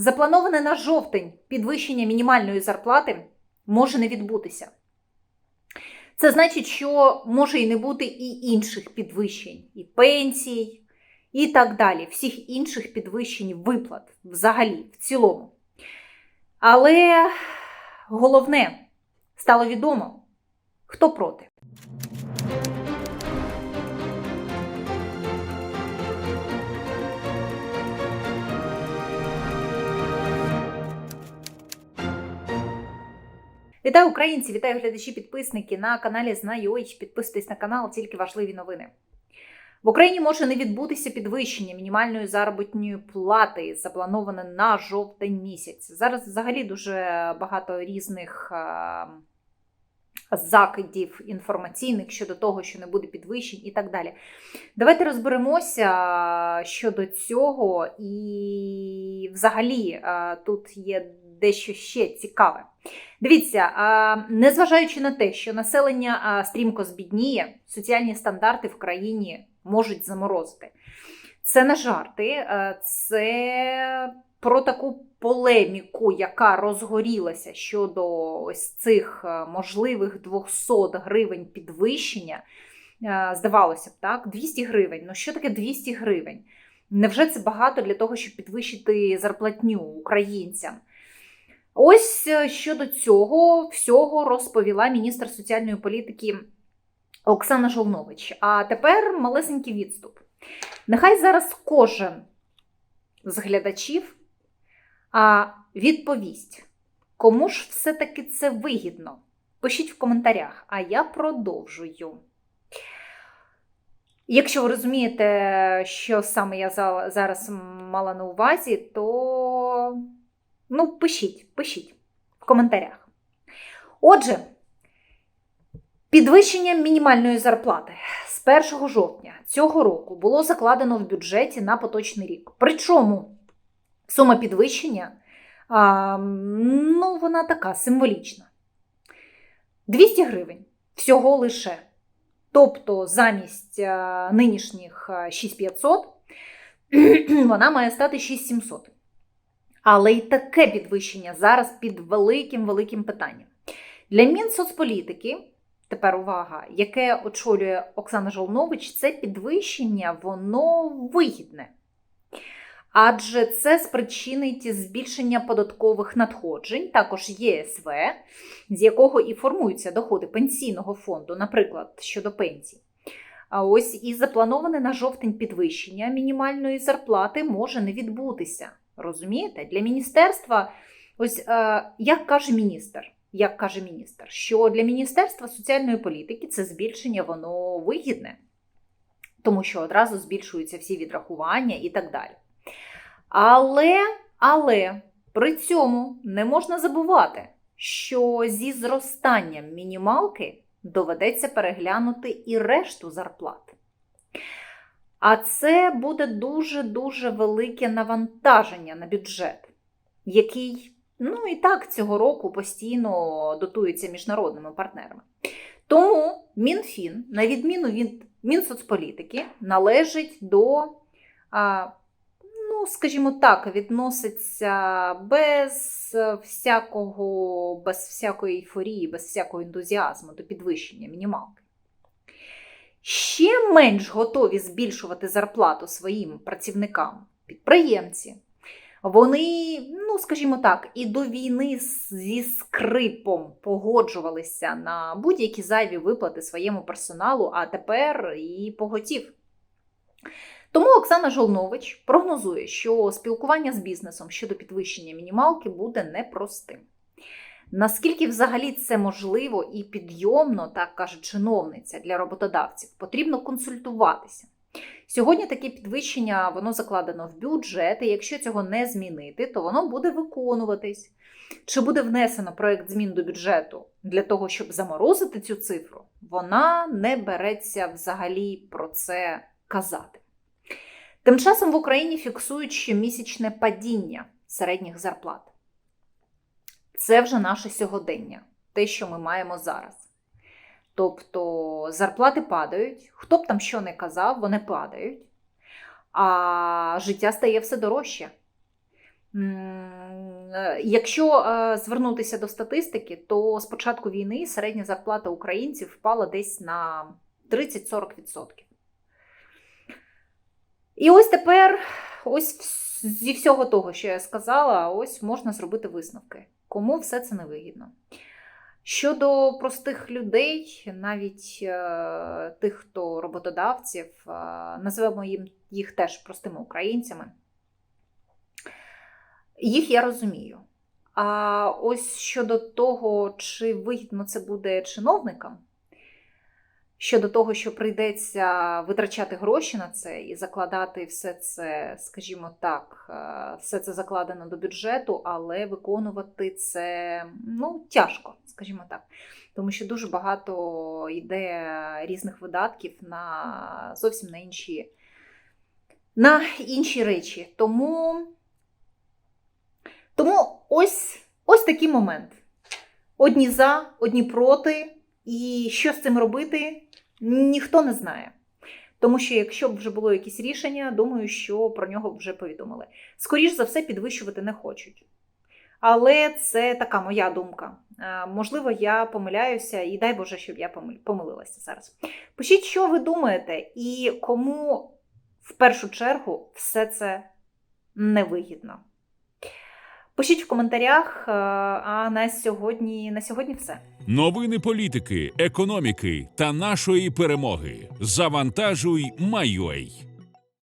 Заплановане на жовтень підвищення мінімальної зарплати може не відбутися. Це значить, що може і не бути і інших підвищень, і пенсій, і так далі, всіх інших підвищень виплат взагалі, в цілому. Але головне стало відомо, хто проти. Вітаю українці, вітаю глядачі, підписники на каналі Знайой. Підписуйтесь на канал, тільки важливі новини. В Україні може не відбутися підвищення мінімальної заробітної плати, заплановане на жовтень місяць. Зараз взагалі дуже багато різних закидів інформаційних щодо того, що не буде підвищень і так далі. Давайте розберемося щодо цього, і взагалі тут є дещо ще цікаве. Дивіться, незважаючи на те, що населення стрімко збідніє, соціальні стандарти в країні можуть заморозити. Це не жарти, це про таку полеміку, яка розгорілася щодо ось цих можливих 200 гривень підвищення. Здавалося б, так, 200 гривень. Ну що таке 200 гривень? Невже це багато для того, щоб підвищити зарплатню українцям? Ось е, щодо цього всього розповіла міністр соціальної політики Оксана Жолнович. А тепер малесенький відступ. Нехай зараз кожен з глядачів відповість, кому ж все-таки це вигідно. Пишіть в коментарях, а я продовжую. Якщо ви розумієте, що саме я зараз мала на увазі, то Ну, пишіть, пишіть в коментарях. Отже, підвищення мінімальної зарплати з 1 жовтня цього року було закладено в бюджеті на поточний рік. Причому сума підвищення, а, ну, вона така символічна. 200 гривень всього лише. Тобто замість нинішніх 6500 вона має стати 6700. Але й таке підвищення зараз під великим великим питанням. Для Мінсоцполітики, тепер увага, яке очолює Оксана Жолнович, це підвищення, воно вигідне. Адже це спричинить збільшення податкових надходжень, також ЄСВ, з якого і формуються доходи пенсійного фонду, наприклад, щодо пенсій. А ось і заплановане на жовтень підвищення мінімальної зарплати може не відбутися. Розумієте? Для міністерства, ось е, як каже міністр, як каже міністр, що для Міністерства соціальної політики це збільшення воно вигідне, тому що одразу збільшуються всі відрахування і так далі. Але, але при цьому не можна забувати, що зі зростанням мінімалки доведеться переглянути і решту зарплат. А це буде дуже-дуже велике навантаження на бюджет, який, ну і так, цього року постійно дотується міжнародними партнерами. Тому МінФін, на відміну від Мінсоцполітики, належить до, ну, скажімо так, відноситься без всякого, без всякої ейфорії, без всякого ентузіазму до підвищення мінімалки ще менш готові збільшувати зарплату своїм працівникам, підприємці. Вони, ну скажімо так, і до війни зі скрипом погоджувалися на будь-які зайві виплати своєму персоналу, а тепер і поготів. Тому Оксана Жолнович прогнозує, що спілкування з бізнесом щодо підвищення мінімалки буде непростим. Наскільки взагалі це можливо і підйомно, так каже чиновниця для роботодавців, потрібно консультуватися. Сьогодні таке підвищення воно закладено в бюджет, і якщо цього не змінити, то воно буде виконуватись. Чи буде внесено проєкт змін до бюджету для того, щоб заморозити цю цифру, вона не береться взагалі про це казати. Тим часом в Україні фіксують щомісячне падіння середніх зарплат. Це вже наше сьогодення, те, що ми маємо зараз. Тобто зарплати падають, хто б там що не казав, вони падають, а життя стає все дорожче. Е, Якщо е, звернутися до статистики, то з початку війни середня зарплата українців впала десь на 30-40%. І ось тепер, ось зі всього того, що я сказала, ось можна зробити висновки. Кому все це не вигідно. Щодо простих людей, навіть е, тих, хто роботодавців, е, називаємо їм їх теж простими українцями, їх я розумію. А ось щодо того, чи вигідно це буде чиновникам, щодо того, що прийдеться витрачати гроші на це і закладати все це, скажімо так, е, все це закладено до бюджету, але виконувати це ну, тяжко, скажімо так. Тому що дуже багато йде різних видатків на зовсім на інші, на інші речі. Тому, тому ось, ось такий момент. Одні за, одні проти. І що з цим робити, ніхто не знає. Тому що якщо б вже було якесь рішення, думаю, що про нього вже повідомили. Скоріш за все, підвищувати не хочуть. Але це така моя думка. Е, Можливо, я помиляюся, і дай Боже, щоб я помилилася зараз. Пишіть, що ви думаєте, і кому в першу чергу все це невигідно. Пишіть в коментарях, е, а на сьогодні, на сьогодні все. Новини політики, економіки та нашої перемоги. Завантажуй, Майой.